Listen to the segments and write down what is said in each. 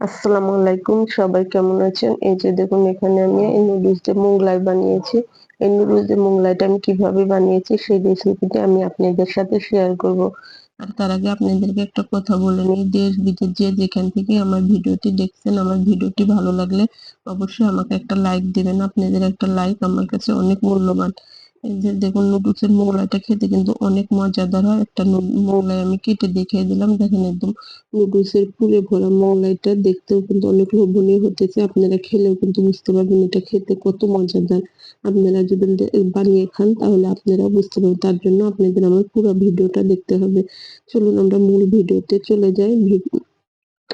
আসসালামু আলাইকুম, সবাই কেমন আছেন? এই যে দেখুন, এখানে আমি এই নুডলস দিয়ে মোগলাই বানিয়েছি। এই নুডলস দিয়ে মোগলাইটা আমি কীভাবে বানিয়েছি সেই রেসিপিটা আমি আপনাদের সাথে শেয়ার করব। আর তার আগে আপনাদেরকে একটা কথা বলে নিই, দেশ বিদেশ যে যেখান থেকে আমার ভিডিওটি দেখছেন, আমার ভিডিওটি ভালো লাগলে অবশ্যই আমাকে একটা লাইক দিবেন। আপনাদের একটা লাইক আমার কাছে অনেক মূল্যবান। এই যে দেখুন মোগলাইটা খেতে কিন্তু অনেক মজাদার হয়। একটা মোগলাই আমি কেটে দেখিয়ে দিলাম। দেখেন একদম নুডলসের পুরে ভরা মোগলাইটা দেখতেও কিন্তু অনেক লোভনীয় হতেছে। আপনারা খেলেও কিন্তু বুঝতে পারবেন এটা খেতে কত মজাদার। আপনারা যদি বানিয়ে খান, তাহলে আপনারা বুঝতে পারবেন। তার জন্য আপনাদের আমার পুরো ভিডিওটা দেখতে হবে। চলুন আমরা মূল ভিডিওতে চলে যাই।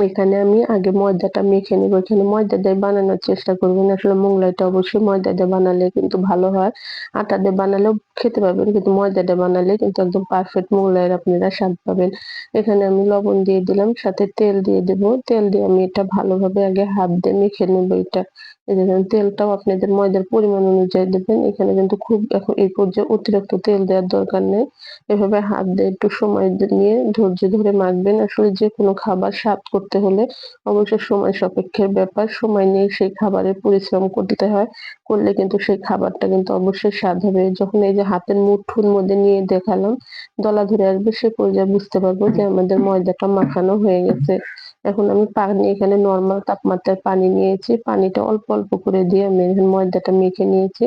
এখানে আমি আগে ময়দাটা মেখে নেব। এখানে ময়দা দিয়ে বানানোর চেষ্টা করবেন আসলে মোংলাইটা অবশ্যই ময়দা দিয়ে বানালে কিন্তু ভালো হয়। আটা দিয়ে বানালেও খেতে পারবেন, কিন্তু ময়দা দিয়ে বানালে কিন্তু একদম পারফেক্ট মোংলাইয়ের আপনারা স্বাদ পাবেন। এখানে আমি লবণ দিয়ে দিলাম, সাথে তেল দিয়ে দেব। তেল দিয়ে আমি এটা ভালোভাবে আগে হাত দিয়ে মেখে নেব এটা। তেলটাও আপনাদের ময়দার পরিমাণ অনুযায়ী দেবেন, এখানে কিন্তু খুব এখন এই পর্যায়ে অতিরিক্ত তেল দেওয়ার দরকার নেই। এভাবে হাত দিয়ে একটু সময় নিয়ে ধৈর্য ধরে মাখবেন। আসলে যে কোনো খাবার স্বাদ করতে হলে অবশ্যই সময় সাপেক্ষের ব্যাপার। সময় নিয়ে সেই খাবারের পরিশ্রম করতে হয়। করলে কিন্তু সেই খাবারটা কিন্তু অবশ্যই স্বাদ হবে। যখন এই যে হাতের মুঠোর মধ্যে নিয়ে দেখালাম, দলা ধরে আসবে, সে পর্যায়ে বুঝতে পারব যে আমাদের ময়দাটা মাখানো হয়ে গেছে। এখন আমি পানি এখানে নর্মাল তাপমাত্রায় পানি নিয়েছি। পানিটা অল্প অল্প করে দিয়ে আমি এখানে ময়দাটা মেখে নিয়েছি।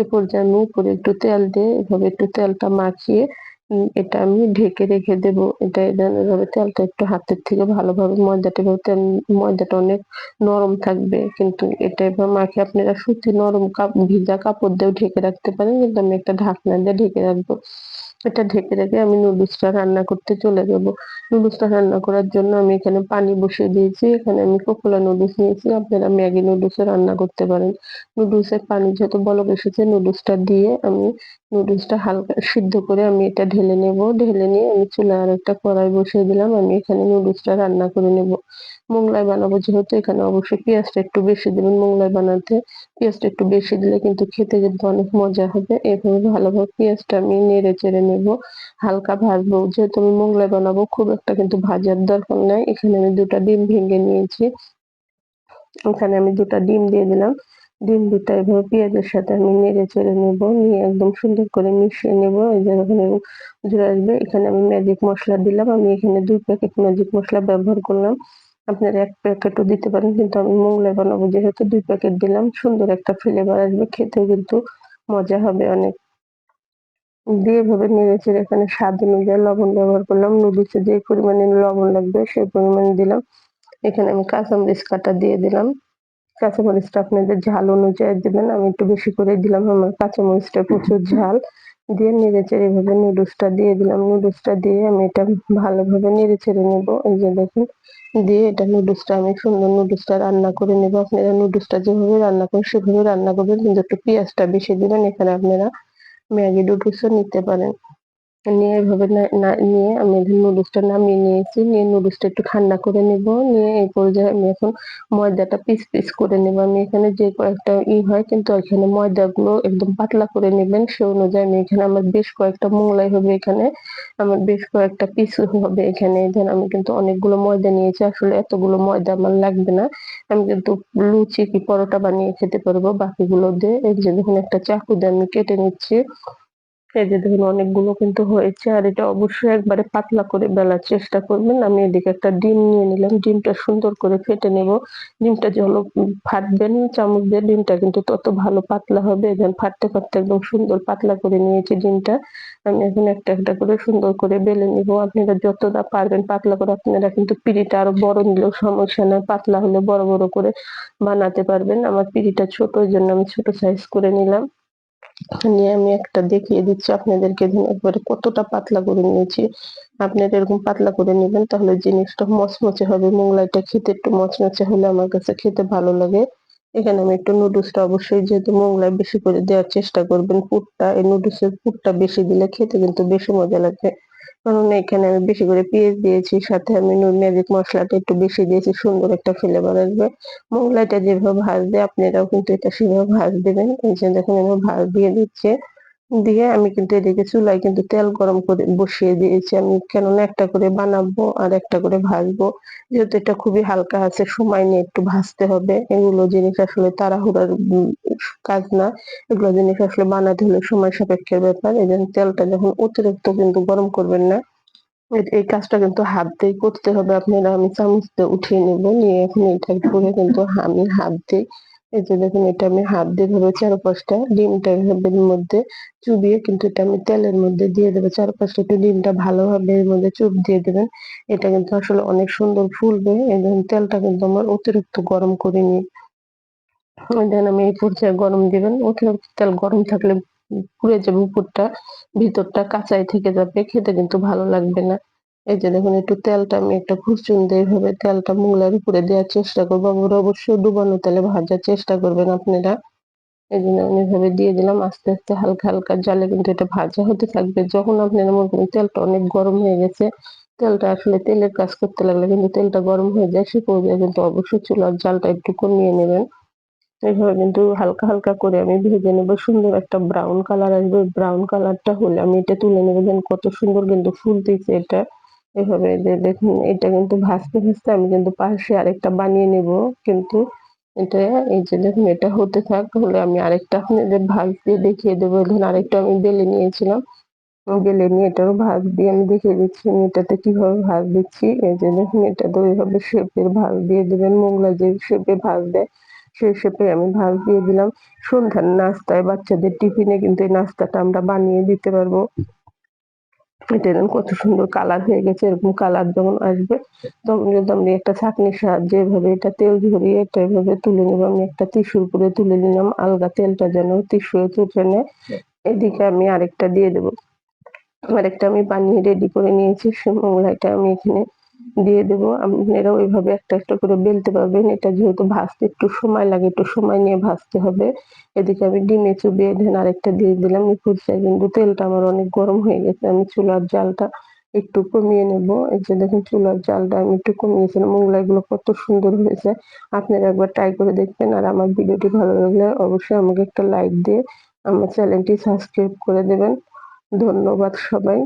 এ পর্যায়ে আমি উপরে একটু তেল দিয়ে এভাবে একটু তেলটা মাখিয়ে এটা আমি ঢেকে রেখে দেব। এটা এভাবে তেলটা একটু হাতের থেকে ভালোভাবে ময়দাটা তেল, ময়দাটা অনেক নরম থাকবে। কিন্তু এটা এবার মাখে আপনারা সুতি নরম কাপ, ভিজা কাপড় দিয়েও ঢেকে রাখতে পারেন। কিন্তু আমি একটা ঢাকনা দিয়ে ঢেকে রাখব। এটা ঢেকে রেখে আমি নুডলসটা রান্না করতে চলে যাব। নুডলসটা রান্না করার জন্য আমি এখানে পানি বসিয়ে দিয়েছি। এখানে আমি কোকোলা নুডলস নিয়েছি। আপনারা ম্যাগি নুডলসও রান্না করতে পারেন। নুডলসের পানি যেহেতু বলক এসেছে, নুডলসটা দিয়ে আমি নুডলসটা হালকা সিদ্ধ করে আমি এটা ঢেলে নেব। ঢেলে নিয়ে আমি চুলায় আর একটা কড়াই বসিয়ে দিলাম। আমি এখানে নুডলসটা রান্না করে নেব। মোগলাই বানাবো, যেহেতু এখানে অবশ্যই পেঁয়াজটা একটু বেশি দেবেন মোগলাই বানাতে পেঁয়াজটা একটু বেশি দিলে কিন্তু খেতে কিন্তু অনেক মজা হবে। এভাবে ভালোভাবে পেঁয়াজটা আমি নেড়ে চেড়ে নেব, হালকা ভাজবো। যেহেতু আমি মোগলাই বানাবো, খুব একটা কিন্তু ভাজার দরকার নাই। এখানে আমি দুটা ডিম ভেঙে নিয়েছি। এখানে আমি দুটা ডিম দিয়ে দিলাম। ডিম দুটা এভাবে পেঁয়াজের সাথে আমি নেড়ে চেড়ে নেব, নিয়ে একদম সুন্দর করে মিশিয়ে নেব। এই যে এখানে জুড়ে আসবে, এখানে আমি ম্যাজিক মশলা দিলাম। আমি এখানে দুই প্যাকেট ম্যাজিক মশলা ব্যবহার করলাম। আপনারা এক প্যাকেটও দিতে পারেন, কিন্তু আমি মোগলাই বানাবো। যেহেতু দুই প্যাকেট দিলাম, সুন্দর একটা ফ্লেভার আসবে, খেতেও কিন্তু মজা হবে অনেক। দিয়ে এভাবে নেড়ে চেড়ে এখানে স্বাদ অনুযায়ী লবণ ব্যবহার করলাম। নুডলসে যে পরিমাণে লবণ লাগবে, সেই পরিমাণে দিলাম। এখানে আমি কাঁচামরিচ কাটা দিয়ে দিলাম। কাঁচামরিচটা আপনাদের ঝাল অনুযায়ী দিবেন, আমি একটু বেশি করে দিলাম। আমার কাঁচামরিচটা প্রচুর ঝাল। দিয়ে নেড়ে চেড়ে এভাবে নুডলসটা দিয়ে দিলাম। নুডলসটা দিয়ে আমি এটা ভালোভাবে নেড়ে চেড়ে নেব। এই যে দেখুন, দিয়ে এটা নুডলসটা আমি সুন্দর নুডলসটা রান্না করে নেব। আপনারা নুডলসটা যেভাবে রান্না করেন, সেভাবে রান্না করবেন। কিন্তু একটু পেঁয়াজটা বেশি দিবেন, এখানে আপনারা ম্যাগি নুডলসও নিতে পারেন। নিয়ে এভাবে নিয়ে আমি নুডলসটা নামিয়ে নিয়েছি। নিয়ে নুডলসটা একটু ঠান্ডা করে নেব। নিয়ে এই পর্যায়ে আমি এখন ময়দাটা পিস পিস করে নেব। আমি এখানে যে কয়েকটা ই হয় কিন্তু এখানে ময়দাগুলো একদম পাতলা করে নেবেন। সে অনুযায়ী আমি এখানে আমার বেশ কয়েকটা মোগলাই হবে এখানে। আমার বেশ কয়েকটা পিস হবে এখানে। ধর আমি কিন্তু অনেকগুলো ময়দা নিয়েছি। আসলে এতগুলো ময়দা আমার লাগবে না। আমি কিন্তু লুচি কি পরোটা বানিয়ে খেতে পারব বাকিগুলো দিয়ে। এই যে দেখুন একটা চাকু দিয়ে আমি কেটে নিচ্ছি। এই যে দেখুন, অনেকগুলো কিন্তু হয়েছে আর এটা অবশ্যই একবারে পাতলা করে বেলার চেষ্টা করবেন। আমি এদিকে একটা ডিম নিয়ে নিলাম। ডিমটা সুন্দর করে ফেটে নেব। ডিমটা যখন ফাটবেন, চামচ দিয়ে ডিমটা কিন্তু তত ভালো পাতলা হবে। যেন ফাটতে ফাটতে একদম সুন্দর পাতলা করে নিয়েছি ডিমটা। আমি এখন একটা একটা করে সুন্দর করে বেলে নিব। আপনারা যতটা পারবেন পাতলা করে, আপনারা কিন্তু পিড়িটা আরও বড় নিলেও সমস্যা নয় পাতলা হলে বড় বড় করে বানাতে পারবেন। আমার পিড়িটা ছোট জন্য আমি ছোট সাইজ করে নিলাম। নিয়ে আমি একটা দেখিয়ে দিচ্ছি আপনাদেরকে একবারে কতটা পাতলা করে নিয়েছি। আপনারা এরকম পাতলা করে নেবেন তাহলে জিনিসটা মচমচে হবে। মোংলাইটা খেতে একটু মচমচে হলে আমার কাছে খেতে ভালো লাগে। এখানে আমি একটু নুডলসটা অবশ্যই যেহেতু মোংলায় বেশি করে দেওয়ার চেষ্টা করবেন, পুরটা, এই নুডলসের পুরটা বেশি দিলে খেতে কিন্তু বেশি মজা লাগবে কারণ এখানে আমি বেশি করে পেঁয়াজ দিয়েছি, সাথে আমি নুন ম্যাজিক মশলাটা একটু বেশি দিয়েছি, সুন্দর একটা ফ্লেভার আসবে। মোগলাইটা যেভাবে ভাজবে আপনারাও কিন্তু এটা সেভাবে ভাজ দেবেন। এই যে দেখুন আমি ভাজ দিয়ে দিচ্ছে। দিয়ে আমি কিন্তু এদিকে চুলায় কিন্তু তেল গরম করে বসিয়ে দিয়েছি। আমি কেননা একটা করে বানাবো আর একটা করে ভাজবো। যেহেতু এটা খুবই হালকা আছে, সময় নিয়ে একটু ভাজতে হবে। এগুলো জিনিস আসলে তাড়াহুড়ার কাজ না। এগুলো জিনিস আসলে বানাতে হলে সময় সাপেক্ষের ব্যাপার। এই জন্য তেলটা যখন অতিরিক্ত কিন্তু গরম করবেন না এই এই কাজটা কিন্তু হাত দিয়ে করতে হবে। আপনারা আমি চামচ দিয়ে উঠিয়ে নেব। নিয়ে এখন এটা করে কিন্তু আমি হাত দিয়ে এই যে দেখুন, এটা আমি হাত দিয়ে ধরে চারপাশটা ডিমটা এভাবে মধ্যে চুবিয়ে কিন্তু এটা আমি তেলের মধ্যে দিয়ে দেবো। চারপাশটা একটু ডিমটা ভালোভাবে এর মধ্যে চুপ দিয়ে দেবেন। এটা কিন্তু আসলে অনেক সুন্দর ফুলবে এবং তেলটা কিন্তু আমার অতিরিক্ত গরম করিনি দেন আমি এই পর্যায়ে গরম দিবেন, অতিরিক্ত তেল গরম থাকলে পুড়ে যাবে উপরটা, ভিতরটা কাঁচাই থেকে যাবে, খেতে কিন্তু ভালো লাগবে না। এই যে দেখুন, একটু তেলটা আমি একটা খুরচুন দিয়ে এইভাবে তেলটা মূলার উপরে দেওয়ার চেষ্টা করব আমরা অবশ্যই ডুবানো তেলে ভাজার চেষ্টা করবেন আপনারা। এই জন্য আমি এভাবে দিয়ে দিলাম, আস্তে আস্তে হালকা হালকা জালে কিন্তু এটা ভাজা হতে থাকবে। যখন আপনারা মনে করেন তেলটা অনেক গরম হয়ে গেছে, তেলটা আসলে তেলের কাজ করতে লাগলে কিন্তু তেলটা গরম হয়ে যায়, সে পর্যায়ে কিন্তু অবশ্যই চুলার জালটা একটু কমিয়ে নেবেন। এইভাবে কিন্তু হালকা হালকা করে আমি ভেজে নেব, সুন্দর একটা ব্রাউন কালার আসবে। ব্রাউন কালারটা হলে আমি এটা তুলে নেব দেন কত সুন্দর কিন্তু ফুলতেছে এটা। এভাবে দেখুন, এটা কিন্তু ভাজতে ভাজতে আমি কিন্তু পাশে আরেকটা বানিয়ে নেব। কিন্তু এটা, এই যে দেখুন, এটা হতে থাক, হলে আমি আরেকটা আপনাদের ভাজ দিয়ে দেখিয়ে দেবো। এখানে আরেকটা আমি বেলে নিয়েছিলাম। বেলে নিয়ে এটারও ভাজ দিয়ে আমি দেখিয়ে দিচ্ছি, আমি এটাতে কীভাবে ভাজ দিচ্ছি। এই যে দেখুন, এটা তো এইভাবে শেপের ভাজ দিয়ে দেবেন। মোগলা যে শেপে ভাজ দেয়, সেই শেপে আমি ভাজ দিয়ে দিলাম। সন্ধ্যার নাস্তায় বাচ্চাদের টিফিনে কিন্তু এই নাস্তাটা আমরা বানিয়ে দিতে পারব। এটা কত সুন্দর কালার হয়ে গেছে, এরকম কালার যখন আসবে, তখন যদি আমি একটা ছাঁকনির সাহায্যে এভাবে এটা তেল ঝরিয়ে এটা এভাবে তুলে নেব আমি একটা টিস্যুর করে তুলে নিলাম, আলগা তেলটা যেন টিস্যু তুলে নেয়, এদিকে আমি আরেকটা দিয়ে দেবো। আরেকটা আমি বানিয়ে রেডি করে নিয়েছি, সে মোগলাইটা আমি এখানে দিয়ে দেবো। আপনারা ওইভাবে একটা একটা করে বেলতে পারবেন। এটা যেহেতু ভাজতে একটু সময় লাগে, একটু সময় নিয়ে ভাজতে হবে। এদিকে আমি ডিমে চুবিয়ে ঢেন আরেকটা দিয়ে দিলাম। এই ফুটছে কিন্তু তেলটা আমার অনেক গরম হয়ে গেছে। আমি চুলার জালটা একটু কমিয়ে নেব। এই যে দেখুন চুলার জালটা আমি একটু কমিয়েছিলাম মোগলাইগুলো কত সুন্দর হয়েছে। আপনারা একবার ট্রাই করে দেখবেন। আর আমার ভিডিওটি ভালো লাগলে অবশ্যই আমাকে একটা লাইক দিয়ে আমার চ্যানেলটি সাবস্ক্রাইব করে দেবেন। ধন্যবাদ সবাই।